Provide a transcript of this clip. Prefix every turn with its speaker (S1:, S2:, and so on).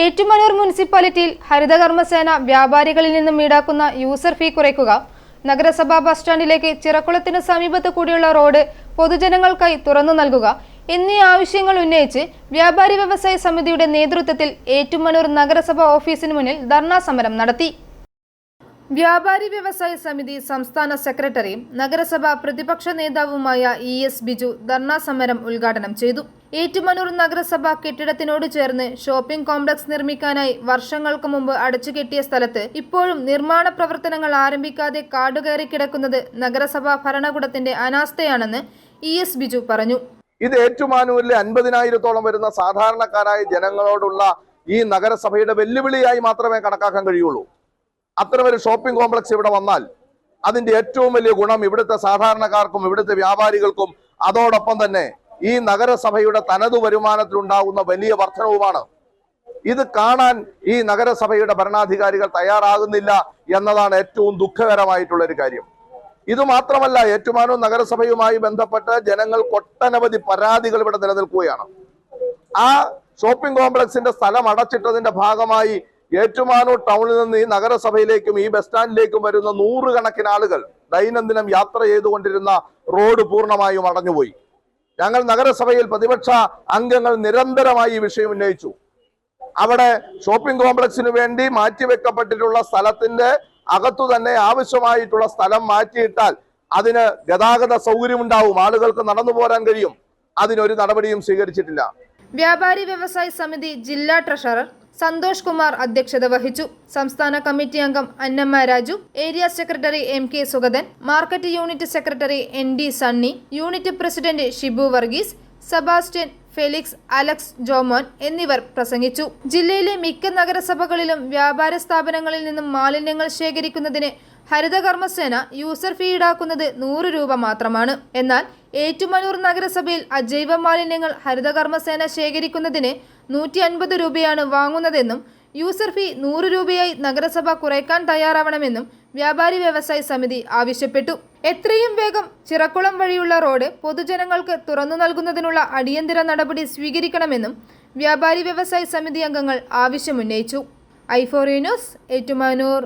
S1: ഏറ്റുമാനൂർ മുനിസിപ്പാലിറ്റിയിൽ ഹരിതകർമ്മസേന വ്യാപാരികളിൽ നിന്നും ഈടാക്കുന്ന യൂസർ ഫീ കുറയ്ക്കുക നഗരസഭാ ബസ് സ്റ്റാൻഡിലേക്ക് ചിറക്കുളത്തിന് സമീപത്ത് കൂടിയുള്ള റോഡ് പൊതുജനങ്ങൾക്കായി തുറന്നു നൽകുക എന്നീ ആവശ്യങ്ങൾ ഉന്നയിച്ച് വ്യാപാരി വ്യവസായ സമിതിയുടെ നേതൃത്വത്തിൽ ഏറ്റുമാനൂർ നഗരസഭാ ഓഫീസിന് മുന്നിൽ ധർണാ സമരം നടത്തി. വ്യാപാരി വ്യവസായ സമിതി സംസ്ഥാന സെക്രട്ടറിയും നഗരസഭാ പ്രതിപക്ഷ നേതാവുമായ ഇ എസ് ബിജു ധർണാ സമരം ഉദ്ഘാടനം ചെയ്തു. ഏറ്റുമാനൂർ നഗരസഭ കെട്ടിടത്തിനോട് ചേർന്ന് ഷോപ്പിംഗ് കോംപ്ലക്സ് നിർമ്മിക്കാനായി വർഷങ്ങൾക്ക് മുമ്പ് അടച്ചുകെട്ടിയ സ്ഥലത്ത് ഇപ്പോഴും നിർമ്മാണ പ്രവർത്തനങ്ങൾ ആരംഭിക്കാതെ കാടുകയറി കിടക്കുന്നത് നഗരസഭാ ഭരണകൂടത്തിന്റെ അനാസ്ഥയാണെന്ന് ഇ എസ് ബിജു പറഞ്ഞു.
S2: ഇത് ഏറ്റുമാനൂരിലെ അൻപതിനായിരത്തോളം വരുന്ന സാധാരണക്കാരായ ജനങ്ങളോടുള്ള ഈ നഗരസഭയുടെ വെല്ലുവിളിയായി മാത്രമേ കണക്കാക്കാൻ കഴിയുള്ളൂ. അത്തരമൊരു ഷോപ്പിംഗ് കോംപ്ലക്സ് ഇവിടെ വന്നാൽ അതിന്റെ ഏറ്റവും വലിയ ഗുണം ഇവിടുത്തെ സാധാരണക്കാർക്കും ഇവിടുത്തെ വ്യാപാരികൾക്കും അതോടൊപ്പം തന്നെ ഈ നഗരസഭയുടെ തനതു വരുമാനത്തിലുണ്ടാകുന്ന വലിയ വർധനവുമാണ്. ഇത് കാണാൻ ഈ നഗരസഭയുടെ ഭരണാധികാരികൾ തയ്യാറാകുന്നില്ല എന്നതാണ് ഏറ്റവും ദുഃഖകരമായിട്ടുള്ള ഒരു കാര്യം. ഇത് മാത്രമല്ല ഏറ്റുമാനൂർ നഗരസഭയുമായി ബന്ധപ്പെട്ട് ജനങ്ങൾ ഒട്ടനവധി പരാതികൾ ഇവിടെ നിലനിൽക്കുകയാണ്. ആ ഷോപ്പിംഗ് കോംപ്ലക്സിന്റെ സ്ഥലം അടച്ചിട്ടതിന്റെ ഭാഗമായി ഏറ്റുമാനൂർ ടൗണിൽ നിന്ന് ഈ നഗരസഭയിലേക്കും ഈ ബസ് സ്റ്റാൻഡിലേക്കും വരുന്ന നൂറുകണക്കിന് ആളുകൾ ദൈനംദിനം യാത്ര ചെയ്തുകൊണ്ടിരുന്ന റോഡ് പൂർണമായും അടഞ്ഞുപോയി. ഞങ്ങൾ നഗരസഭയിൽ പ്രതിപക്ഷ അംഗങ്ങൾ നിരന്തരമായി ഈ വിഷയം ഉന്നയിച്ചു. അവിടെ ഷോപ്പിംഗ് കോംപ്ലക്സിന് വേണ്ടി മാറ്റിവെക്കപ്പെട്ടിട്ടുള്ള സ്ഥലത്തിന്റെ അകത്തു തന്നെ ആവശ്യമായിട്ടുള്ള സ്ഥലം മാറ്റിയിട്ടാൽ അതിന് ഗതാഗത സൗകര്യം ഉണ്ടാവും ആളുകൾക്ക് നടന്നു പോരാൻ കഴിയും. അതിനൊരു നടപടിയും സ്വീകരിച്ചിട്ടില്ല.
S1: വ്യാപാരി വ്യവസായ സമിതി ജില്ലാ ട്രഷറർ സന്തോഷ് കുമാർ അധ്യക്ഷത വഹിച്ചു. സംസ്ഥാന കമ്മിറ്റി അംഗം Annamma Raju area secretary M K Sugathan market unit secretary N D Sunny unit president Shibu Varghese Sebastian Felix Alex Jomon എന്നിവർ പ്രസംഗിച്ചു. ജില്ലയിലെ മിക്ക നഗരസഭകളിലും വ്യാപാര സ്ഥാപനങ്ങളിൽ നിന്നും മാലിന്യങ്ങൾ ശേഖരിക്കുന്നതിന് ഹരിതകർമ്മസേന യൂസർ ഫീ ഈടാക്കുന്നത് നൂറ് രൂപ മാത്രമാണ്. എന്നാൽ ഏറ്റുമലൂർ നഗരസഭയിൽ അജൈവ മാലിന്യങ്ങൾ ഹരിതകർമ്മസേന ശേഖരിക്കുന്നതിന് നൂറ്റി അൻപത് രൂപയാണ് വാങ്ങുന്നതെന്നും യൂസർ ഫീ നൂറ് രൂപയായി നഗരസഭ കുറയ്ക്കാൻ തയ്യാറാവണമെന്നും വ്യാപാരി വ്യവസായ സമിതി ആവശ്യപ്പെട്ടു. എത്രയും വേഗം ചിറക്കുളം വഴിയുള്ള റോഡ് പൊതുജനങ്ങൾക്ക് തുറന്നു നൽകുന്നതിനുള്ള അടിയന്തര നടപടി സ്വീകരിക്കണമെന്നും വ്യാപാരി വ്യവസായ സമിതി അംഗങ്ങൾ ആവശ്യമുന്നയിച്ചു. ഐഫോറി ന്യൂസ് ഏറ്റുമാനൂർ.